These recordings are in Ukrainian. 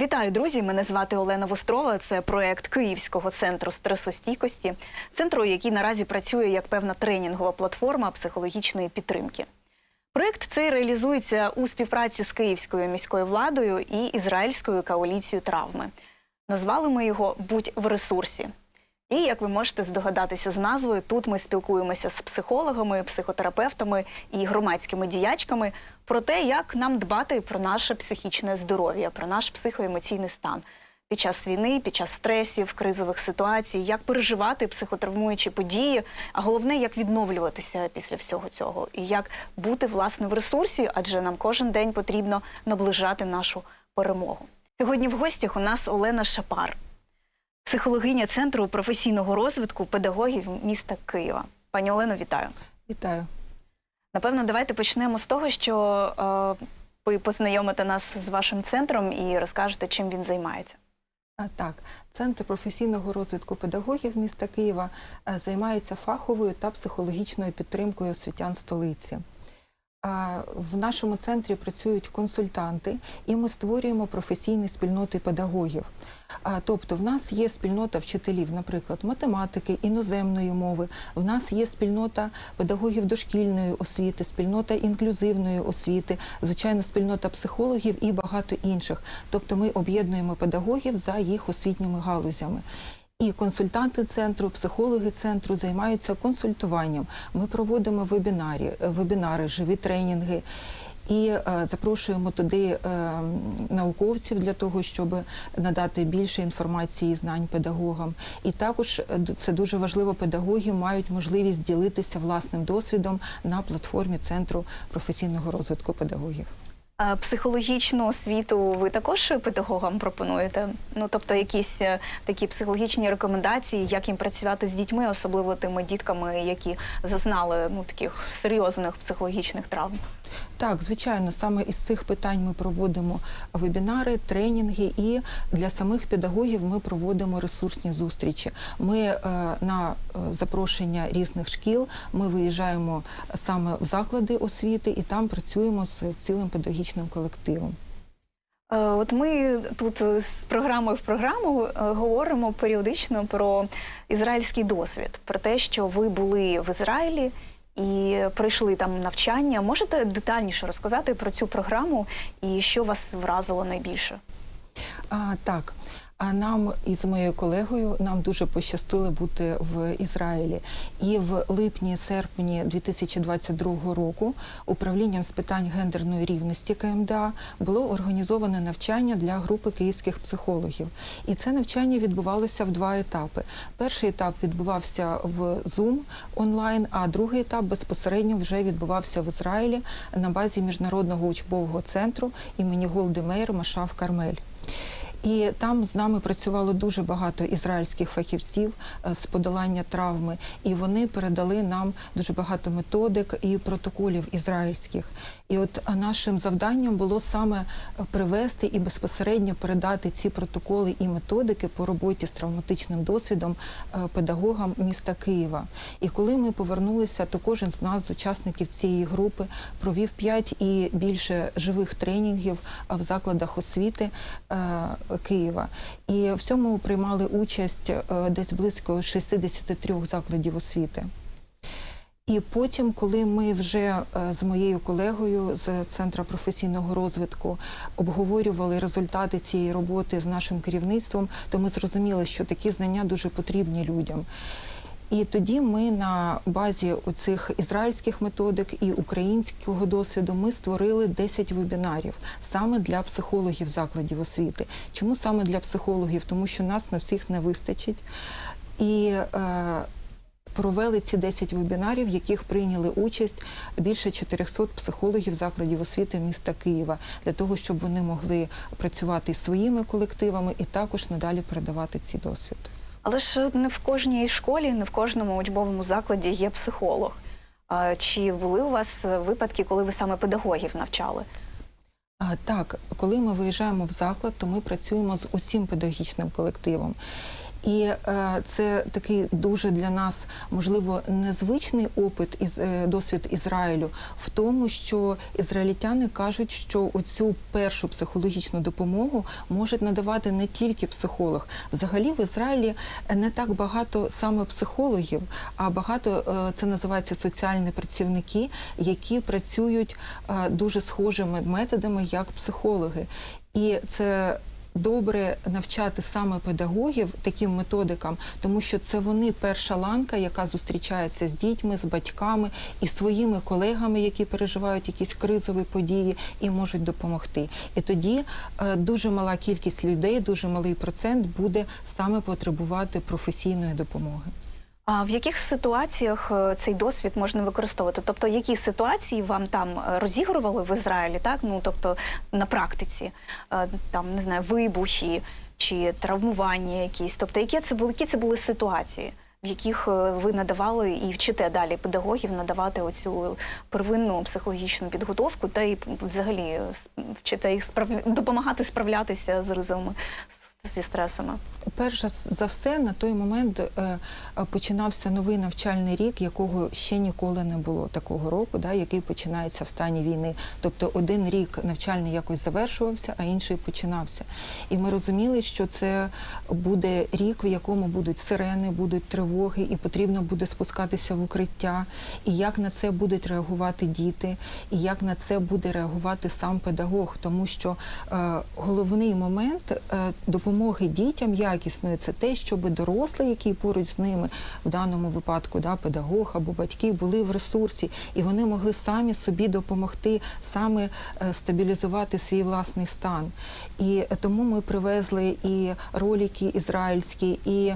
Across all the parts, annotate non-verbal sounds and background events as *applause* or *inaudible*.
Вітаю, друзі! Мене звати Олена Вострова. Це проект Київського центру стресостійкості, центру, який наразі працює як певна тренінгова платформа психологічної підтримки. Проект цей реалізується у співпраці з київською міською владою і ізраїльською коаліцією травми. Назвали ми його Будь в ресурсі. І як ви можете здогадатися з назвою, тут ми спілкуємося з психологами, психотерапевтами і громадськими діячками про те, як нам дбати про наше психічне здоров'я, про наш психоемоційний стан під час війни, під час стресів, кризових ситуацій, як переживати психотравмуючі події, а головне, як відновлюватися після всього цього, і як бути власне в ресурсі, адже нам кожен день потрібно наближати нашу перемогу. Сьогодні в гостях у нас Олена Шапар, психологиня центру професійного розвитку педагогів міста Києва. Пані Олено, вітаю. Вітаю. Напевно, давайте почнемо з того, що е, ви познайомите нас з вашим центром і розкажете, чим він займається. Так, Центр професійного розвитку педагогів міста Києва е, займається фаховою та психологічною підтримкою освітян столиці. В нашому центрі працюють консультанти, і ми створюємо професійні спільноти педагогів. Тобто, в нас є спільнота вчителів, наприклад, математики, іноземної мови. В нас є спільнота педагогів дошкільної освіти, спільнота інклюзивної освіти, звичайно, спільнота психологів і багато інших. Тобто, ми об'єднуємо педагогів за їх освітніми галузями. І консультанти центру, психологи центру займаються консультуванням. Ми проводимо вебінарі, вебінари, живі тренінги. І е, запрошуємо туди е, науковців для того, щоб надати більше інформації і знань педагогам. І також е, це дуже важливо. Педагоги мають можливість ділитися власним досвідом на платформі центру професійного розвитку педагогів. А психологічну освіту ви також педагогам пропонуєте? Ну тобто, якісь е, такі психологічні рекомендації, як їм працювати з дітьми, особливо тими дітками, які зазнали ну таких серйозних психологічних травм. Так, звичайно, саме із цих питань ми проводимо вебінари, тренінги, і для самих педагогів ми проводимо ресурсні зустрічі. Ми е, на е, запрошення різних шкіл ми виїжджаємо саме в заклади освіти і там працюємо з цілим педагогічним колективом. Е, От ми тут е, з програмою в програму говоримо періодично про ізраїльський досвід, про те, що ви були в Ізраїлі і пройшли там навчання. Можете детальніше розказати про цю програму і що вас вразило найбільше? А, так. А нам із моєю колегою нам дуже пощастило бути в Ізраїлі. І в липні-серпні 2022 року управлінням з питань гендерної рівності КМДА було організоване навчання для групи київських психологів. І це навчання відбувалося в два етапи. Перший етап відбувався в Zoom онлайн, а другий етап безпосередньо вже відбувався в Ізраїлі на базі міжнародного учбового центру імені Голди Мейер Машав Кармель. І там з нами працювало дуже багато ізраїльських фахівців е, з подолання травми, і вони передали нам дуже багато методик і протоколів ізраїльських. І от нашим завданням було саме е, привести і безпосередньо передати ці протоколи і методики по роботі з травматичним досвідом е, педагогам міста Києва. І коли ми повернулися, то кожен з нас, з учасників цієї групи, провів п'ять і більше живих тренінгів в закладах освіти е, Києва. І в цьому приймали участь десь близько 63 закладів освіти. І потім, коли ми вже е, з моєю колегою з центру професійного розвитку обговорювали результати цієї роботи з нашим керівництвом, то ми зрозуміли, що такі знання дуже потрібні людям. І тоді ми на базі цих ізраїльських методик і українського досвіду ми створили 10 вебінарів саме для психологів закладів освіти. Чому саме для психологів? Тому що нас на всіх не вистачить. І е, провели ці 10 вебінарів, в яких прийняли участь більше 400 психологів закладів освіти міста Києва, для того, щоб вони могли працювати своїми колективами і також надалі передавати ці досвід. Але ж не в кожній школі, не в кожному учбовому закладі є психолог. Чи були у вас випадки, коли ви саме педагогів навчали? Так, коли ми виїжджаємо в заклад, то ми працюємо з усім педагогічним колективом. І е, це такий дуже для нас можливо незвичний опит із е, досвід Ізраїлю в тому, що ізраїльтяни кажуть, що оцю першу психологічну допомогу можуть надавати не тільки психолог. Взагалі в Ізраїлі не так багато саме психологів, а багато е, це називається соціальні працівники, які працюють е, дуже схожими методами як психологи. І це добре навчати саме педагогів таким методикам, тому що це вони перша ланка, яка зустрічається з дітьми, з батьками і своїми колегами, які переживають якісь кризові події і можуть допомогти. І тоді е, дуже мала кількість людей, дуже малий процент буде саме потребувати професійної допомоги. А в яких ситуаціях е, цей досвід можна використовувати? Тобто, які ситуації вам там е, розігрували в Ізраїлі, так? Ну тобто на практиці, Е, там не знаю, вибухи чи травмування якісь. Тобто, які це були, які це були ситуації, в яких ви надавали і вчите далі педагогів надавати оцю первинну психологічну підготовку, та і взагалі вчите їх справля... допомагати справлятися з ризовими зі стресами? Перш за все, на той момент е, починався новий навчальний рік, якого ще ніколи не було такого року, да, який починається в стані війни. Тобто один рік навчальний якось завершувався, а інший починався. І ми розуміли, що це буде рік, в якому будуть сирени, будуть тривоги, і потрібно буде спускатися в укриття. І як на це будуть реагувати діти, і як на це буде реагувати сам педагог, тому що е, головний момент е, допомоги дітям якісної це те, щоб дорослий, який поруч з ними, в даному випадку, да, педагог або батьки, були в ресурсі, і вони могли самі собі допомогти, саме е, стабілізувати свій власний стан. І тому ми привезли і ролики ізраїльські, і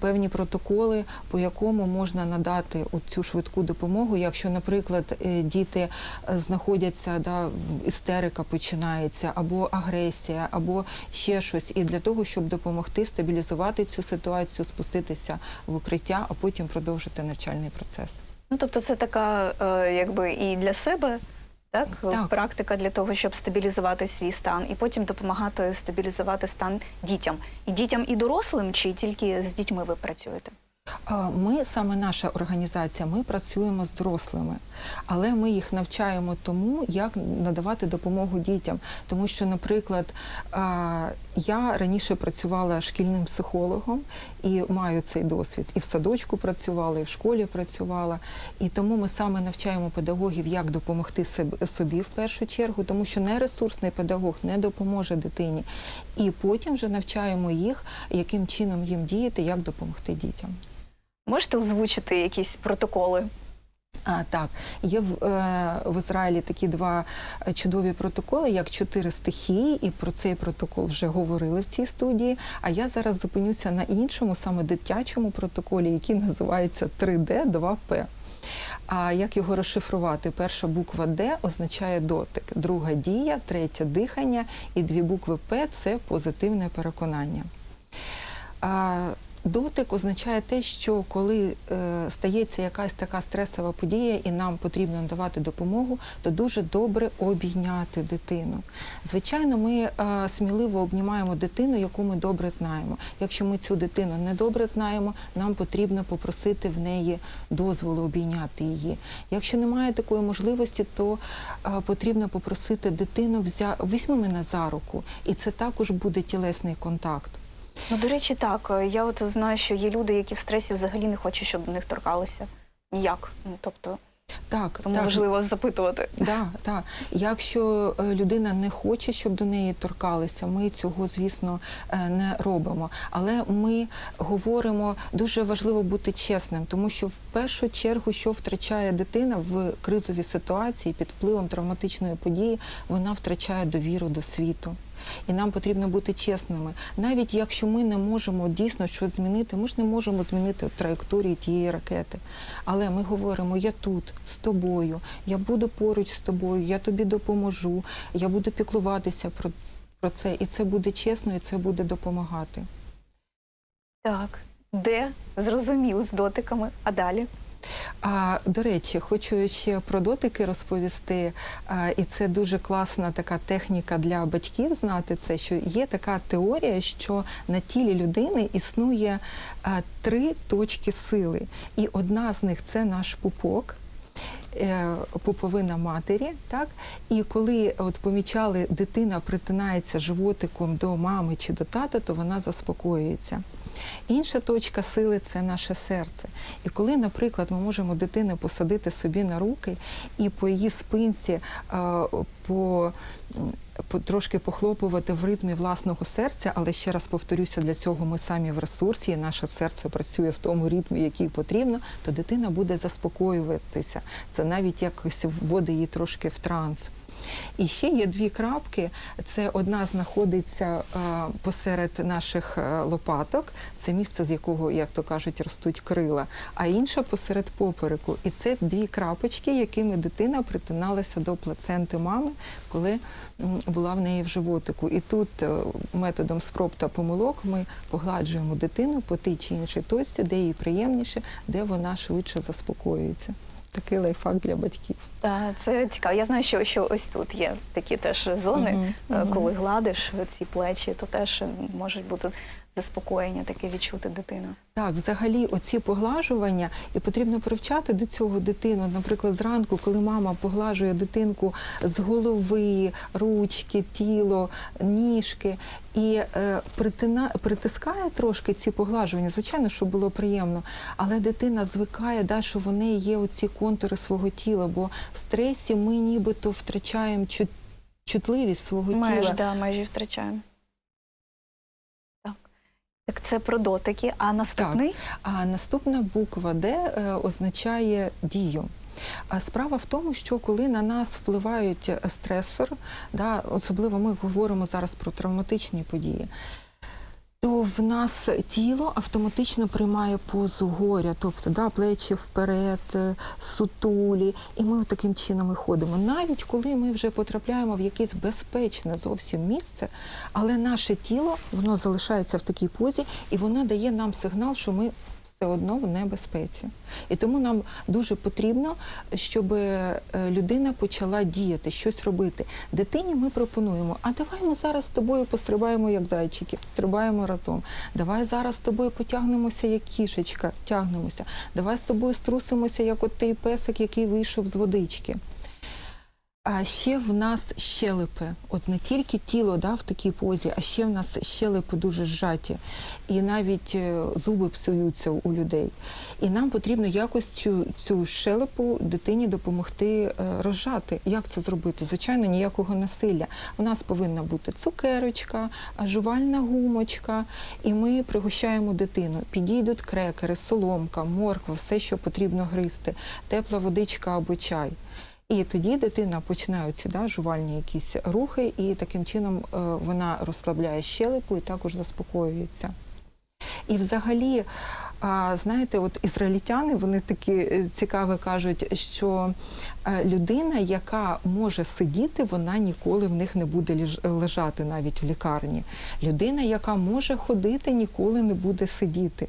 певні протоколи, по якому можна надати цю швидку допомогу. Якщо, наприклад, е, діти е, знаходяться, да, істерика починається, або агресія, або ще щось, і для того, щоб допомогти стабілізувати цю ситуацію, спуститися в укриття, а потім продовжити навчальний процес. Ну, тобто, це така, е, якби і для себе. Так, Так. практика для того, щоб стабілізувати свій стан, і потім допомагати стабілізувати стан дітям. І дітям, і дорослим, чи тільки з дітьми ви працюєте? Ми саме наша організація, ми працюємо з дорослими, але ми їх навчаємо тому, як надавати допомогу дітям. Тому що, наприклад, я раніше працювала шкільним психологом і маю цей досвід. І в садочку працювала, і в школі працювала. І тому ми саме навчаємо педагогів, як допомогти собі в першу чергу, тому що нересурсний педагог не допоможе дитині. І потім вже навчаємо їх, яким чином їм діяти, як допомогти дітям. Можете озвучити якісь протоколи? А, так, є в, е, в Ізраїлі такі два е, чудові протоколи, як чотири стихії, і про цей протокол вже говорили в цій студії. А я зараз зупинюся на іншому, саме дитячому протоколі, який називається 3D 2П. А як його розшифрувати? Перша буква Д означає дотик, друга дія, третя дихання, і дві букви П це позитивне переконання. А, Дотик означає те, що коли е, стається якась така стресова подія і нам потрібно надавати допомогу, то дуже добре обійняти дитину. Звичайно, ми е, сміливо обнімаємо дитину, яку ми добре знаємо. Якщо ми цю дитину не добре знаємо, нам потрібно попросити в неї дозволу обійняти її. Якщо немає такої можливості, то е, потрібно попросити дитину взя... візьми мене за руку, і це також буде тілесний контакт. Ну, до речі, так. е, Я от знаю, що є люди, які в стресі взагалі не хочуть, щоб до них торкалися. Ніяк. Ну, тобто, Так, тому так. важливо запитувати. Да, так. Якщо е, людина не хоче, щоб до неї торкалися, ми цього, звісно, е, не робимо. Але ми говоримо, дуже важливо бути чесним, тому що в першу чергу, що втрачає дитина в кризовій ситуації під впливом травматичної події, вона втрачає довіру до світу. І нам потрібно бути чесними. Навіть якщо ми не можемо дійсно щось змінити, ми ж не можемо змінити траєкторію тієї ракети. Але ми говоримо: я тут з тобою, я буду поруч з тобою, я тобі допоможу, я буду піклуватися про, про це, і це буде чесно, і це буде допомагати. Так. Де? Зрозуміло, з дотиками. А далі? А до речі, хочу ще про дотики розповісти. А, і це дуже класна така техніка для батьків знати це, що є така теорія, що на тілі людини існує а, три точки сили, і одна з них це наш пупок. е, Пуповина матері, так і коли от помічали, дитина притинається животиком до мами чи до тата, то вона заспокоюється. Інша точка сили це наше серце. І коли, наприклад, ми можемо дитину посадити собі на руки і по її спинці по трошки похлопувати в ритмі власного серця, але ще раз повторюся, для цього ми самі в ресурсі, і наше серце працює в тому ритмі, який потрібно, то дитина буде заспокоюватися. Це навіть якось вводить її трошки в транс. І ще є дві крапки. Це одна знаходиться посеред наших е, лопаток, це місце, з якого, як то кажуть, ростуть крила, а інша посеред попереку. І це дві крапочки, якими дитина притиналася до плаценти мами, коли була в неї в животику. І тут е, методом спроб та помилок ми погладжуємо дитину по тій чи іншій точці, де їй приємніше, де вона швидше заспокоюється. Такий лайфхак для батьків. Та це цікаво. Я знаю, що, що ось тут є такі теж зони, угу, коли угу. коли гладиш ці плечі, то теж можуть бути заспокоєння таке відчути дитина. Так, взагалі, оці поглажування, і потрібно привчати до цього дитину. Наприклад, зранку, коли мама поглажує дитинку з голови, ручки, тіло, ніжки і е, притина, притискає трошки ці поглажування, звичайно, щоб було приємно, але дитина звикає, да, що в неї є оці контури свого тіла, бо в стресі ми нібито втрачаємо чутливість свого Меж, тіла. да, межі втрачаємо. Так. Так це про дотики. А наступний? А наступна буква Д е, означає дію. А справа в тому, що коли на нас впливають стресор, да, особливо ми говоримо зараз про травматичні події, то в нас тіло автоматично приймає позу горя, тобто да, плечі вперед, е, сутулі, і ми таким чином і ходимо. Навіть коли ми вже потрапляємо в якесь безпечне зовсім місце, але наше тіло воно залишається в такій позі, і воно дає нам сигнал, що ми все одно в небезпеці. І тому нам дуже потрібно, щоб е, людина почала діяти, щось робити. Дитині ми пропонуємо: а давай ми зараз з тобою пострибаємо як зайчики, стрибаємо разом. Давай зараз з тобою потягнемося як кішечка, тягнемося. Давай з тобою струсимося, як от той песик, який вийшов з водички. А ще в нас щелепи, от не тільки тіло да, в такій позі, а ще в нас щелепи дуже зжаті, і навіть е, зуби псуються у людей. І нам потрібно якось цю, цю щелепу дитині допомогти е, розжати. Як це зробити? Звичайно, ніякого насилля. У нас повинна бути цукерочка, жувальна гумочка, і ми пригощаємо дитину. Підійдуть крекери, соломка, морква, все, що потрібно гризти, тепла водичка або чай. І тоді дитина починає ці да, жувальні якісь рухи, і таким чином е, вона розслабляє щелепу і також заспокоюється. І взагалі, знаєте, от ізраїльтяни вони такі е, цікаві кажуть, що е, людина, яка може сидіти, вона ніколи в них не буде лежати навіть в лікарні. Людина, яка може ходити, ніколи не буде сидіти.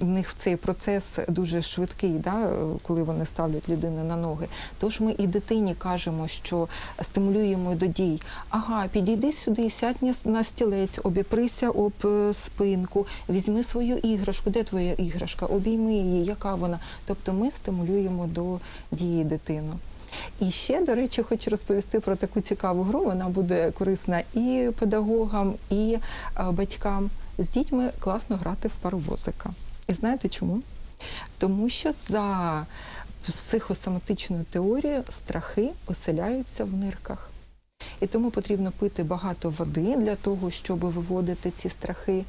У них цей процес дуже швидкий, да, коли вони ставлять людину на ноги. Тож ми і дитині кажемо, що стимулюємо до дій. Ага, підійди сюди, сядь на- на стілець, обіприся об е, спинку, візьми свою іграшку. Де твоя іграшка? Обійми її, яка вона? Тобто ми стимулюємо до дії дитину. І ще, до речі, хочу розповісти про таку цікаву гру. Вона буде корисна і педагогам, і е, батькам. З дітьми класно грати в паровозика. І знаєте чому? Тому що за психосоматичною теорією страхи оселяються в нирках. І тому потрібно пити багато води для того, щоб виводити ці страхи.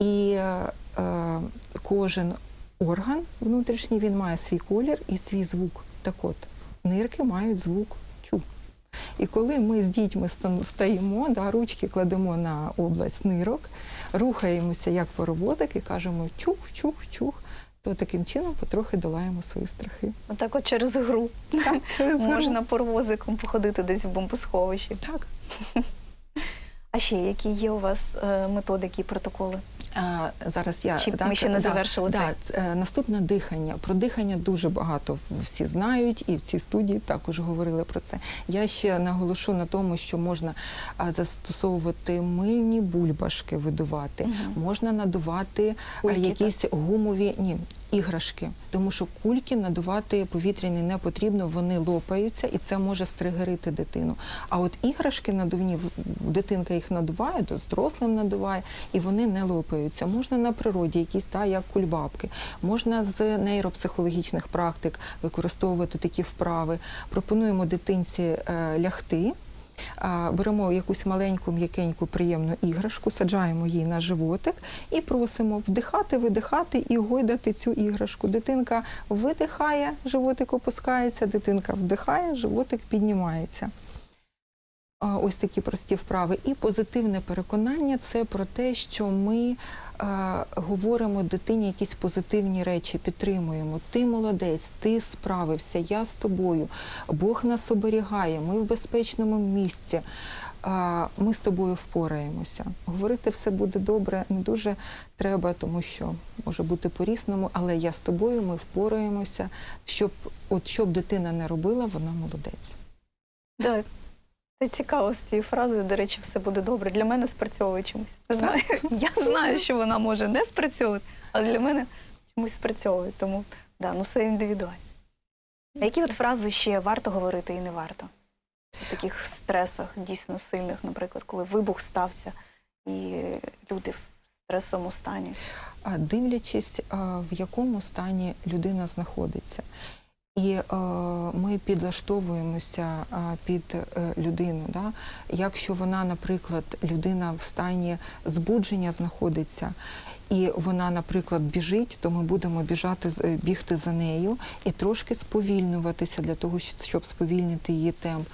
І е, кожен орган внутрішній він має свій колір і свій звук. Так от, нирки мають звук. І коли ми з дітьми стаємо, да, ручки кладемо на область нирок, рухаємося як паровозик і кажемо чух-чух-чух, то таким чином потрохи долаємо свої страхи. Отак от через гру Так, через гру. можна паровозиком походити десь в бомбосховищі. Так. А ще які є у вас е, методики і протоколи? А, зараз я Чи ми ще не завершили да, цей? ц- е, наступне дихання. Про дихання дуже багато всі знають, і в цій студії також говорили про це. Я ще наголошу на тому, що можна застосовувати мильні бульбашки, видувати, можна надувати Кульки, якісь гумові ні, іграшки, тому що кульки надувати повітряні не потрібно, вони лопаються, і це може стригерити дитину. А от іграшки надувні, дитинка їх надуває, то з дорослим надуває, і вони не лопаються. Можна на природі, якісь та як кульбабки, можна з нейропсихологічних практик використовувати такі вправи. Пропонуємо дитинці е, лягти. Беремо якусь маленьку, м'якеньку, приємну іграшку, саджаємо її на животик і просимо вдихати, видихати і гойдати цю іграшку. Дитинка видихає, животик опускається, дитинка вдихає, животик піднімається. Ось такі прості вправи. І позитивне переконання це про те, що ми е, говоримо дитині якісь позитивні речі, підтримуємо. Ти молодець, ти справився, я з тобою. Бог нас оберігає, ми в безпечному місці. Ми з тобою впораємося. Говорити все буде добре, не дуже треба, тому що може бути по-різному, але я з тобою, ми впораємося. Щоб от щоб дитина не робила, вона молодець. Да. Це цікаво з цією фразою, до речі, все буде добре. Для мене спрацьовує чомусь. Знаю. Я знаю, що вона може не спрацьовувати, але для мене чомусь спрацьовує. Тому да, ну все індивідуально. А які от фрази ще варто говорити і не варто? У таких стресах дійсно сильних, наприклад, коли вибух стався, і люди в стресовому стані. а, дивлячись, в якому стані людина знаходиться. І е, ми підлаштовуємося е, під е, людину. Да? Якщо вона, наприклад, людина в стані збудження знаходиться, і вона, наприклад, біжить, то ми будемо біжати бігти за нею і трошки сповільнюватися для того, щоб сповільнити її темп.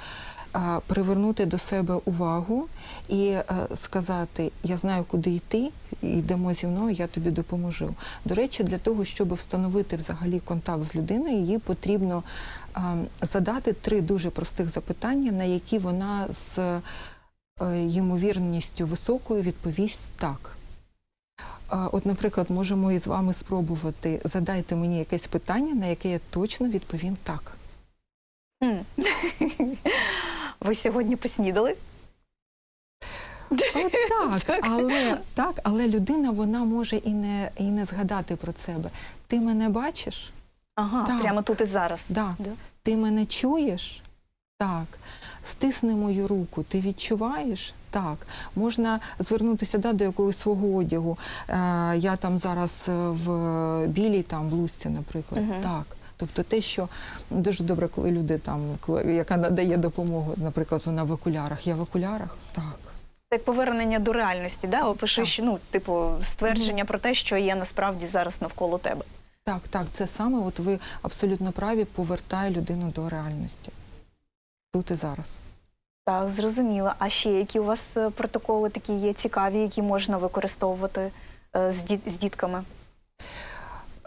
Привернути до себе увагу і е, сказати: Я знаю, куди йти, йдемо зі мною, я тобі допоможу. До речі, для того, щоб встановити взагалі контакт з людиною, їй потрібно задати три дуже простих запитання, на які вона з е, ймовірністю високою відповість так. От, наприклад, можемо із вами спробувати задайте мені якесь питання, на яке я точно відповім так. Хм. *laughs* Ви сьогодні поснідали? От *laughs* так, але так, але людина вона може і не і не згадати про себе. Ти мене бачиш? Ага, Так. прямо тут і зараз. Да. Ти мене чуєш? Так. Стисни мою руку, ти відчуваєш? Так. Можна звернутися да, до якогось свого одягу. Е, я там зараз е, в білій там блузці, наприклад. Мгм. Так. Тобто те, що дуже добре, коли люди там, яка надає допомогу, наприклад, вона в окулярах. Я в окулярах? Так. Це як повернення до реальності, да? Опиши, що, ну, типу, ствердження про те, що є насправді зараз навколо тебе. Так, так, це саме, от ви абсолютно праві, повертає людину до реальності. Тут і зараз. Так, зрозуміло. А ще які у вас е, протоколи такі є цікаві, які можна використовувати е, з, діт- з дітками?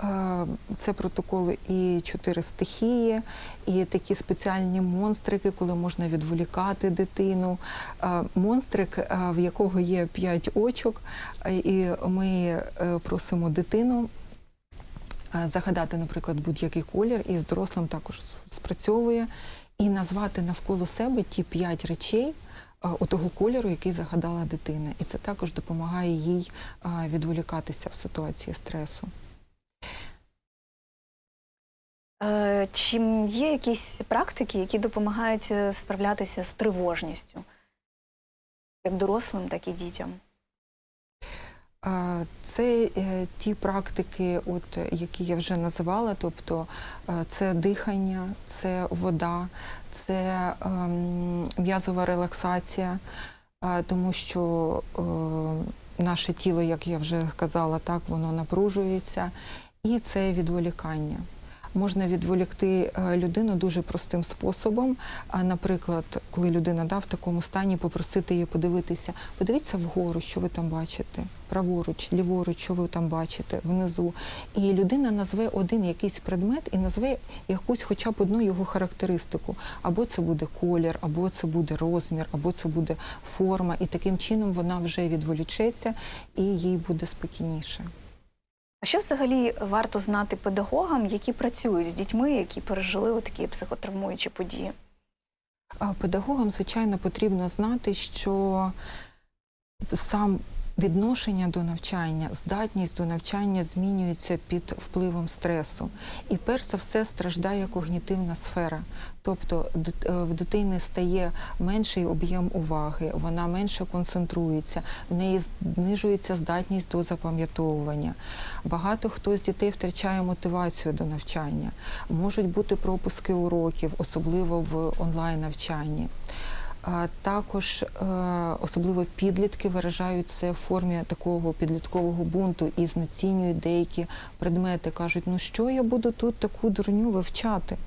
Е, Це протоколи і чотири стихії, і такі спеціальні монстрики, коли можна відволікати дитину. Е, Монстрик, е, в якого є п'ять очок, і ми просимо дитину. Загадати, наприклад, будь-який колір, і з дорослим також спрацьовує, і назвати навколо себе ті п'ять речей у того кольору, який загадала дитина. І це також допомагає їй відволікатися в ситуації стресу. Е, Чи є якісь практики, які допомагають е, справлятися з тривожністю? Як дорослим, так і дітям. Це е, ті практики, от, е, які я вже називала, тобто е, це дихання, це вода, це ем, м'язова релаксація, е, тому що е, наше тіло, як я вже казала, так воно напружується, і це відволікання. Можна відволікти е, людину дуже простим способом. А, наприклад, коли людина да, в такому стані, попросити її подивитися, подивіться вгору, що ви там бачите, праворуч, ліворуч, що ви там бачите, внизу. І людина назве один якийсь предмет і назве якусь хоча б одну його характеристику. Або це буде колір, або це буде розмір, або це буде форма. І таким чином вона вже відволічеться і їй буде спокійніше. А що взагалі варто знати педагогам, які працюють з дітьми, які пережили такі психотравмуючі події? Педагогам, звичайно, потрібно знати, що сам відношення до навчання, здатність до навчання змінюється під впливом стресу. І перш за все страждає когнітивна сфера. Тобто е, в дитини стає менший об'єм уваги, вона менше концентрується, в неї знижується здатність до запам'ятовування. Багато хто з дітей втрачає мотивацію до навчання. Можуть бути пропуски уроків, особливо в онлайн навчанні. Також е, особливо підлітки виражають це в формі такого підліткового бунту і знецінюють деякі предмети. кажуть, ну що я буду тут таку дурню вивчати?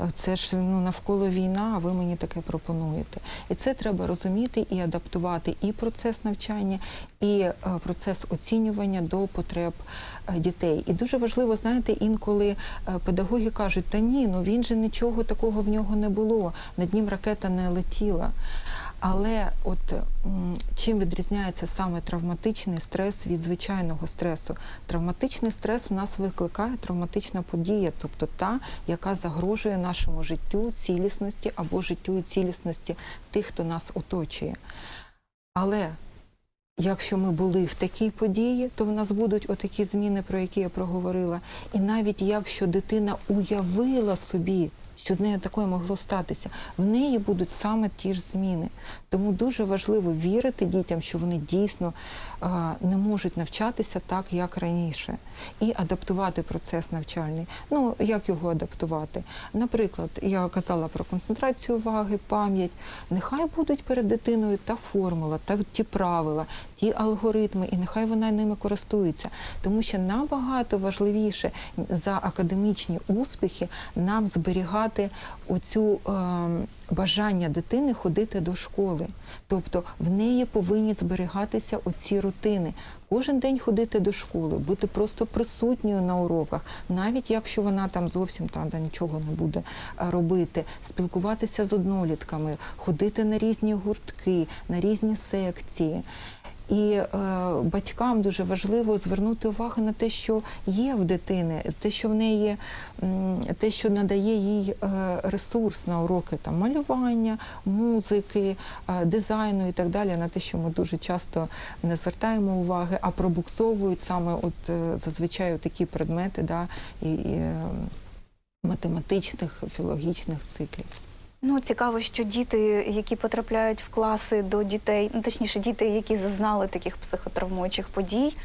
Е, Це ж ну навколо війна, а ви мені таке пропонуєте. І це треба розуміти і адаптувати і процес навчання, і е, процес оцінювання до потреб дітей. І дуже важливо, знаєте, інколи педагоги кажуть, та ні, ну він же нічого такого в нього не було, над ним ракета не летіла. Але от чим відрізняється саме травматичний стрес від звичайного стресу? Травматичний стрес в нас викликає травматична подія, тобто та, яка загрожує нашому життю, цілісності або життю і цілісності тих, хто нас оточує. Але якщо ми були в такій події, то в нас будуть отакі зміни, про які я проговорила. І навіть якщо дитина уявила собі, що з нею таке могло статися, в неї будуть саме ті ж зміни. Тому дуже важливо вірити дітям, що вони дійсно не можуть навчатися так, як раніше, і адаптувати процес навчальний. Ну як його адаптувати? Наприклад, я казала про концентрацію уваги, пам'ять. Нехай будуть перед дитиною та формула, та ті правила, ті алгоритми, і нехай вона ними користується. Тому що набагато важливіше за академічні успіхи нам зберігати оцю е, бажання дитини ходити до школи. Тобто в неї повинні зберігатися оці рутини. Кожен день ходити до школи, бути просто присутньою на уроках, навіть якщо вона там зовсім та, да, нічого не буде е, робити, спілкуватися з однолітками, ходити на різні гуртки, на різні секції. І е, батькам дуже важливо звернути увагу на те, що є в дитини, те, що в неї є, те, що надає їй е, ресурс на уроки там малювання, музики, е, дизайну і так далі, на те, що ми дуже часто не звертаємо уваги, а пробуксовують саме от е, зазвичай такі предмети, да, і, і е, математичних, філологічних циклів. Ну, цікаво, що діти, які потрапляють в класи до дітей, ну точніше, діти, які зазнали таких психотравмуючих подій,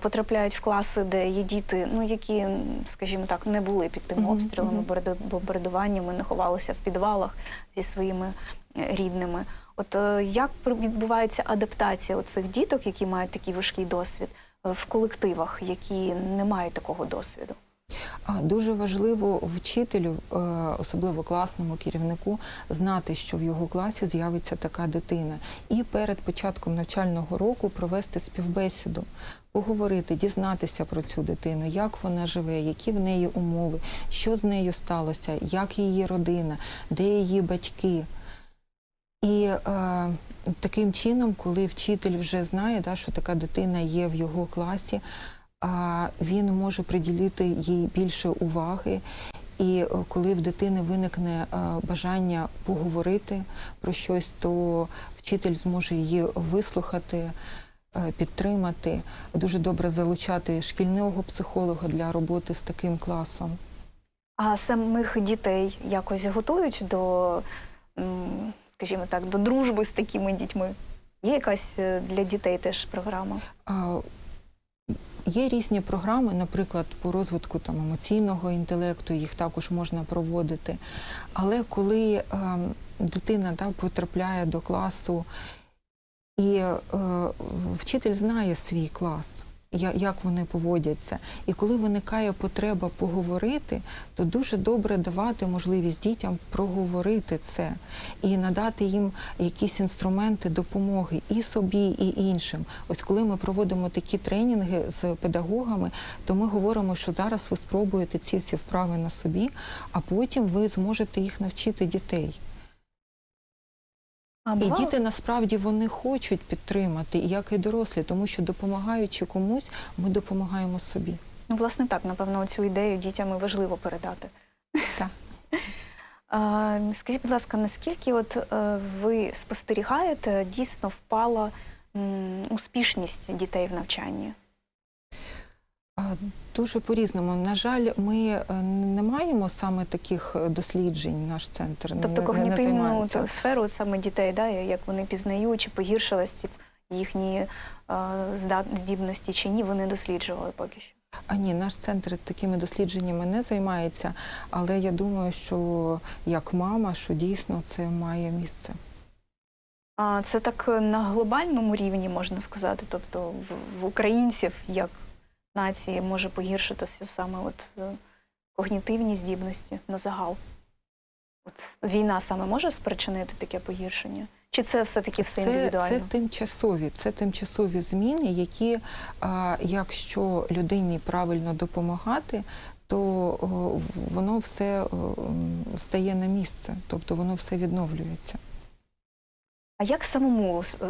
потрапляють в класи, де є діти, ну які, скажімо так, не були під тими обстрілами, бомбардуваннями, не ховалися в підвалах зі своїми е, рідними. От е, як відбувається адаптація цих діток, які мають такий важкий досвід, е, в колективах, які не мають такого досвіду? Дуже важливо вчителю, е, особливо класному керівнику, знати, що в його класі з'явиться така дитина, і перед початком навчального року провести співбесіду, поговорити, дізнатися про цю дитину, як вона живе, які в неї умови, що з нею сталося, як її родина, де її батьки. І е, таким чином, коли вчитель вже знає, да, що така дитина є в його класі, він може приділити їй більше уваги. І е, коли в дитини виникне е, бажання поговорити про щось, то вчитель зможе її вислухати, е, підтримати, дуже добре залучати шкільного психолога для роботи з таким класом. А самих дітей якось готують до, скажімо так, до дружби з такими дітьми? Є якась для дітей теж програма? Є різні програми, наприклад, по розвитку там емоційного інтелекту, їх також можна проводити. Але коли е, дитина да, потрапляє до класу, і е, вчитель знає свій клас, як вони поводяться. І коли виникає потреба поговорити, то дуже добре давати можливість дітям проговорити це і надати їм якісь інструменти допомоги і собі, і іншим. Ось коли ми проводимо такі тренінги з педагогами, то ми говоримо, що зараз ви спробуєте ці всі вправи на собі, а потім ви зможете їх навчити дітей. А І діти насправді вони хочуть підтримати, як і дорослі, тому що допомагаючи комусь, ми допомагаємо собі. Ну, власне, так, напевно, цю ідею дітям важливо передати. Так. *laughs* Скажіть, будь ласка, наскільки от е, ви спостерігаєте, дійсно впала успішність дітей в навчанні? Дуже по-різному. На жаль, ми е, не маємо саме таких е, досліджень. Наш центр Тобто не, не когнітивну займається. ту сферу саме дітей, да, як вони пізнають, чи погіршилась ці їхні е, здібності, чи ні, вони досліджували поки що. А ні, наш центр такими дослідженнями не займається, але я думаю, що як мама, що дійсно це має місце. А це так е, на глобальному рівні можна сказати, тобто в, в українців як нації може погіршитися саме от е, когнітивні здібності на загал. От війна саме може спричинити таке погіршення? Чи це все-таки все індивідуально? це тимчасові, це тимчасові зміни, які, а, якщо людині правильно допомагати, то о, воно все о, стає на місце, тобто воно все відновлюється. А як самому е,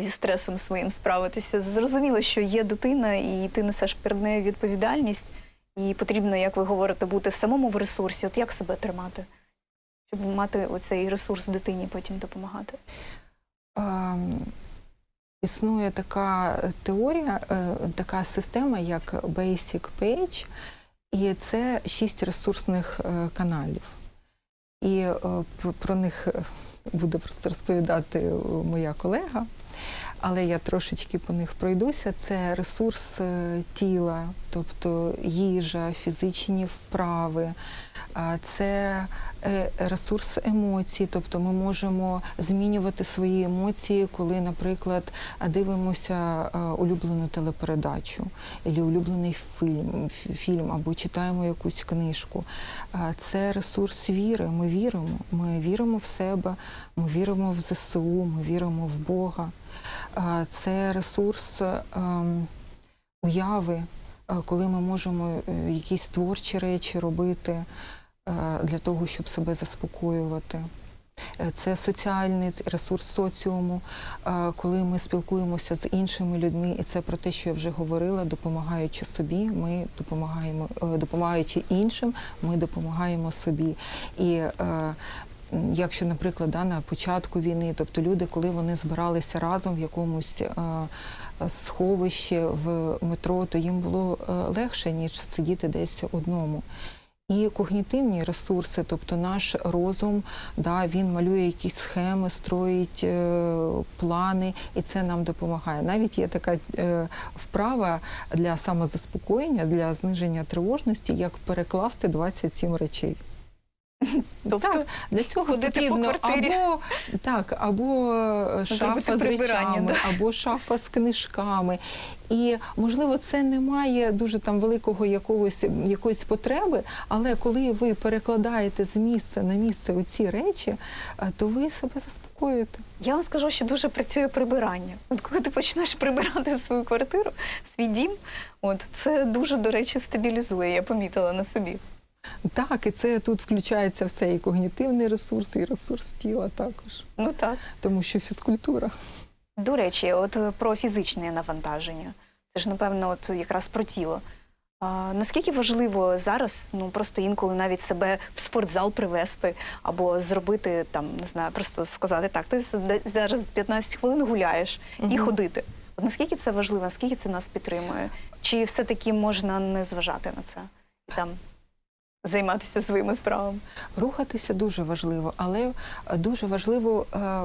зі стресом своїм справитися? Зрозуміло, що є дитина, і ти несеш перед нею відповідальність, і потрібно, як ви говорите, бути самому в ресурсі. От як себе тримати, щоб мати оцей ресурс дитині потім допомагати? Ем, Існує така теорія, е, така система, як Basic Page, і це шість ресурсних е, каналів. І е, про- них е, буде просто розповідати е, моя колега, але я трошечки по них пройдуся. Це ресурс е, тіла, тобто їжа, фізичні вправи, це е, ресурс емоцій, тобто ми можемо змінювати свої емоції, коли, наприклад, дивимося е, улюблену телепередачу, або улюблений фільм, фільм або читаємо якусь книжку. Це ресурс віри. Ми віримо. Ми віримо в себе, ми віримо в ЗСУ, ми віримо в Бога. Це ресурс ем, уяви, е, коли ми можемо е, якісь творчі речі робити е, для того, щоб себе заспокоювати. Це соціальний ресурс соціуму, коли ми спілкуємося з іншими людьми, і це про те, що я вже говорила, допомагаючи собі, ми допомагаємо, допомагаючи іншим, ми допомагаємо собі. І Якщо, наприклад, да, на початку війни, тобто люди, коли вони збиралися разом в якомусь е, сховищі в метро, то їм було е, легше, ніж сидіти десь одному. І когнітивні ресурси, тобто наш розум, да, він малює якісь схеми, строїть е, плани, і це нам допомагає. Навіть є така е, вправа для самозаспокоєння, для зниження тривожності, як перекласти 27 речей. *laughs* Тобто Так, для цього ходити по потрібно або так, або е, шафа з речами, да. або шафа з книжками. І можливо, це не має дуже там великого якогось якоїсь потреби, але коли ви перекладаєте з місця на місце оці речі, е, то ви себе заспокоюєте. Я вам скажу, що дуже працює прибирання. От коли ти починаєш прибирати свою квартиру, свій дім, от це дуже, до речі, стабілізує, я помітила на собі. Так, і це тут включається все і когнітивний ресурс, і ресурс тіла також, Ну так. тому що фізкультура. До речі, от е, про фізичне навантаження. Це ж, напевно, от якраз про тіло. А, наскільки важливо зараз, ну просто інколи навіть себе в спортзал привести або зробити там, не знаю, просто сказати так, ти зараз 15 хвилин гуляєш і Мгм. ходити. От наскільки це важливо, наскільки це нас підтримує? Чи все-таки можна не зважати на це і там займатися своїми справами? Рухатися дуже важливо, але е, дуже важливо е,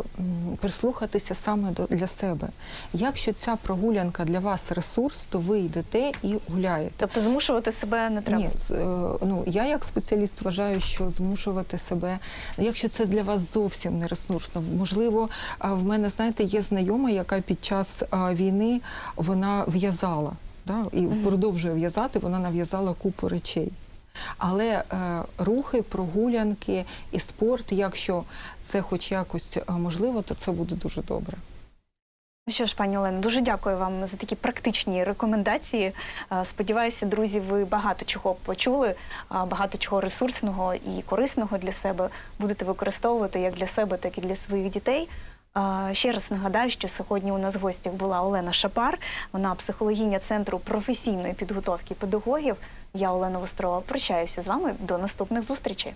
прислухатися саме до для себе. Якщо ця прогулянка для вас ресурс, то ви йдете і гуляєте. Тобто змушувати себе не треба. Ні, е, ну я як спеціаліст вважаю, що змушувати себе, якщо це для вас зовсім не ресурсно, можливо, в мене знаєте, є знайома, яка під час війни вона в'язала. да, і продовжує в'язати, вона нав'язала купу речей. Але е, рухи, прогулянки і спорт, якщо це хоч якось е, можливо, то це буде дуже добре. Ну що ж, пані Олено, дуже дякую вам за такі практичні рекомендації. Е, Сподіваюся, друзі, ви багато чого почули, е, багато чого ресурсного і корисного для себе будете використовувати як для себе, так і для своїх дітей. Ще раз нагадаю, що сьогодні у нас в гостях була Олена Шапар, вона психологиня центру професійної підготовки педагогів. Я Олена Вострова. Прощаюся з вами до наступних зустрічей.